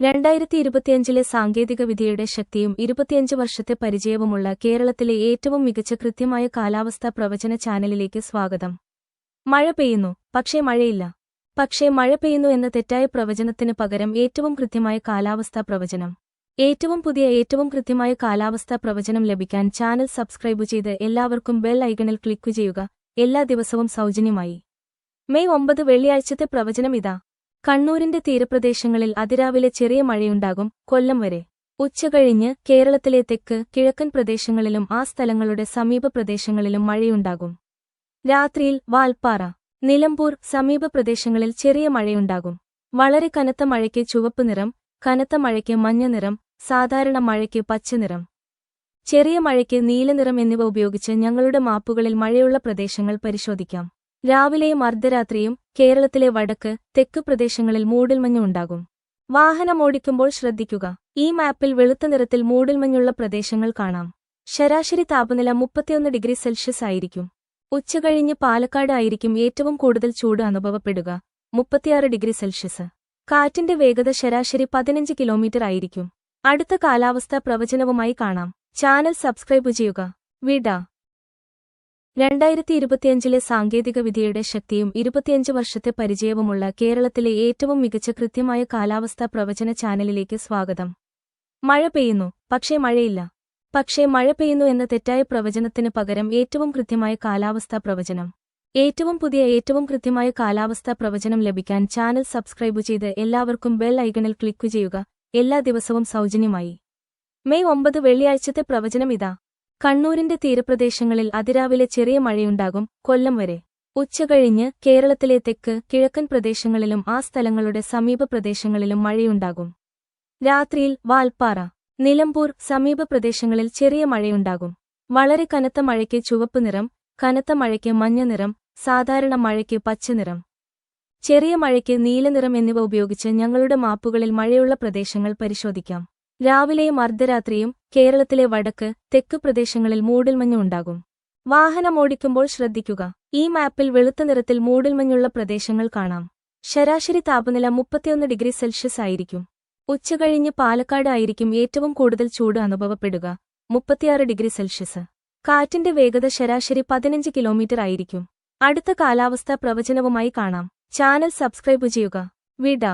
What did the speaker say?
രണ്ടായിരത്തി ഇരുപത്തിയഞ്ചിലെ സാങ്കേതികവിദ്യയുടെ ശക്തിയും ഇരുപത്തിയഞ്ച് വർഷത്തെ പരിചയവുമുള്ള കേരളത്തിലെ ഏറ്റവും മികച്ച കൃത്യമായ കാലാവസ്ഥാ പ്രവചന ചാനലിലേക്ക് സ്വാഗതം. മഴ പെയ്യുന്നു പക്ഷേ മഴയില്ല. പക്ഷേ മഴ പെയ്യുന്നു എന്ന തെറ്റായ പ്രവചനത്തിന് പകരം ഏറ്റവും കൃത്യമായ കാലാവസ്ഥാ പ്രവചനം. ഏറ്റവും പുതിയ ഏറ്റവും കൃത്യമായ കാലാവസ്ഥാ പ്രവചനം ലഭിക്കാൻ ചാനൽ സബ്സ്ക്രൈബ് ചെയ്ത് എല്ലാവർക്കും ബെൽ ഐക്കണിൽ ക്ലിക്ക് ചെയ്യുക. എല്ലാ ദിവസവും സൗജന്യമായി. മെയ് ഒമ്പത് വെള്ളിയാഴ്ചത്തെ പ്രവചനം ഇതാ. കണ്ണൂരിന്റെ തീരപ്രദേശങ്ങളിൽ അതിരാവിലെ ചെറിയ മഴയുണ്ടാകും കൊല്ലം വരെ. ഉച്ചകഴിഞ്ഞ് കേരളത്തിലെ തെക്ക് കിഴക്കൻ പ്രദേശങ്ങളിലും ആ സ്ഥലങ്ങളുടെ സമീപ പ്രദേശങ്ങളിലും മഴയുണ്ടാകും. രാത്രിയിൽ വാൽപ്പാറ നിലമ്പൂർ സമീപ പ്രദേശങ്ങളിൽ ചെറിയ മഴയുണ്ടാകും. വളരെ കനത്ത മഴയ്ക്ക് ചുവപ്പ് നിറം കനത്ത മഴയ്ക്ക് മഞ്ഞ നിറം സാധാരണ മഴയ്ക്ക് പച്ച നിറം. ചെറിയ മഴയ്ക്ക് നീലനിറം എന്നിവ ഉപയോഗിച്ച് ഞങ്ങളുടെ മാപ്പുകളിൽ മഴയുള്ള പ്രദേശങ്ങൾ പരിശോധിക്കാം. രാവിലെയും അർദ്ധരാത്രിയും കേരളത്തിലെ വടക്ക് തെക്ക് പ്രദേശങ്ങളിൽ മൂടൽമഞ്ഞ് ഉണ്ടാകും. വാഹനമോടിക്കുമ്പോൾ ശ്രദ്ധിക്കുക. ഈ മാപ്പിൽ വെളുത്ത നിറത്തിൽ മൂടൽമഞ്ഞുള്ള പ്രദേശങ്ങൾ കാണാം. ശരാശരി താപനില മുപ്പത്തിയൊന്ന് ഡിഗ്രി സെൽഷ്യസ് ആയിരിക്കും. ഉച്ചകഴിഞ്ഞ് പാലക്കാട് ആയിരിക്കും ഏറ്റവും കൂടുതൽ ചൂട് അനുഭവപ്പെടുക. മുപ്പത്തിയാറ് ഡിഗ്രി സെൽഷ്യസ്. കാറ്റിന്റെ വേഗത ശരാശരി പതിനഞ്ച് കിലോമീറ്റർ ആയിരിക്കും. അടുത്ത കാലാവസ്ഥാ പ്രവചനവുമായി കാണാം. ചാനൽ സബ്സ്ക്രൈബ് ചെയ്യുക. വിട. രണ്ടായിരത്തി ഇരുപത്തിയഞ്ചിലെ സാങ്കേതികവിദ്യയുടെ ശക്തിയും ഇരുപത്തിയഞ്ച് വർഷത്തെ പരിചയവുമുള്ള കേരളത്തിലെ ഏറ്റവും മികച്ച കൃത്യമായ കാലാവസ്ഥാ പ്രവചന ചാനലിലേക്ക് സ്വാഗതം. മഴ പെയ്യുന്നു പക്ഷേ മഴയില്ല. പക്ഷേ മഴ പെയ്യുന്നു എന്ന തെറ്റായ പ്രവചനത്തിന് പകരം ഏറ്റവും കൃത്യമായ കാലാവസ്ഥാ പ്രവചനം. ഏറ്റവും പുതിയ ഏറ്റവും കൃത്യമായ കാലാവസ്ഥാ പ്രവചനം ലഭിക്കാൻ ചാനൽ സബ്സ്ക്രൈബ് ചെയ്ത് എല്ലാവർക്കും ബെൽ ഐക്കണിൽ ക്ലിക്ക് ചെയ്യുക. എല്ലാ ദിവസവും സൗജന്യമായി. മെയ് ഒമ്പത് വെള്ളിയാഴ്ചത്തെ പ്രവചനം ഇതാ. കണ്ണൂരിന്റെ തീരപ്രദേശങ്ങളിൽ അതിരാവിലെ ചെറിയ മഴയുണ്ടാകും കൊല്ലം വരെ. ഉച്ചകഴിഞ്ഞ് കേരളത്തിലെ തെക്ക് കിഴക്കൻ പ്രദേശങ്ങളിലും ആ സ്ഥലങ്ങളുടെ സമീപ പ്രദേശങ്ങളിലും മഴയുണ്ടാകും. രാത്രിയിൽ വാൽപ്പാറ നിലമ്പൂർ സമീപ പ്രദേശങ്ങളിൽ ചെറിയ മഴയുണ്ടാകും. വളരെ കനത്ത മഴയ്ക്ക് ചുവപ്പ് നിറം കനത്ത മഴയ്ക്ക് മഞ്ഞ നിറം സാധാരണ മഴയ്ക്ക് പച്ച നിറം. ചെറിയ മഴയ്ക്ക് നീലനിറം എന്നിവ ഉപയോഗിച്ച് ഞങ്ങളുടെ മാപ്പുകളിൽ മഴയുള്ള പ്രദേശങ്ങൾ പരിശോധിക്കാം. രാവിലെയും അർദ്ധരാത്രിയും കേരളത്തിലെ വടക്ക് തെക്ക് പ്രദേശങ്ങളിൽ മൂടൽമഞ്ഞുണ്ടാകും വാഹനമോടിക്കുമ്പോൾ ശ്രദ്ധിക്കുക. ഈ മാപ്പിൽ വെളുത്ത നിറത്തിൽ മൂടൽമഞ്ഞുള്ള പ്രദേശങ്ങൾ കാണാം. ശരാശരി താപനില മുപ്പത്തിയൊന്ന് ഡിഗ്രി സെൽഷ്യസ് ആയിരിക്കും. ഉച്ചകഴിഞ്ഞ് പാലക്കാട് ആയിരിക്കും ഏറ്റവും കൂടുതൽ ചൂട് അനുഭവപ്പെടുക. മുപ്പത്തിയാറ് ഡിഗ്രി സെൽഷ്യസ്. കാറ്റിന്റെ വേഗത ശരാശരി പതിനഞ്ച് കിലോമീറ്റർ ആയിരിക്കും. അടുത്ത കാലാവസ്ഥാ പ്രവചനവുമായി കാണാം. ചാനൽ സബ്സ്ക്രൈബ് ചെയ്യുക. വിട.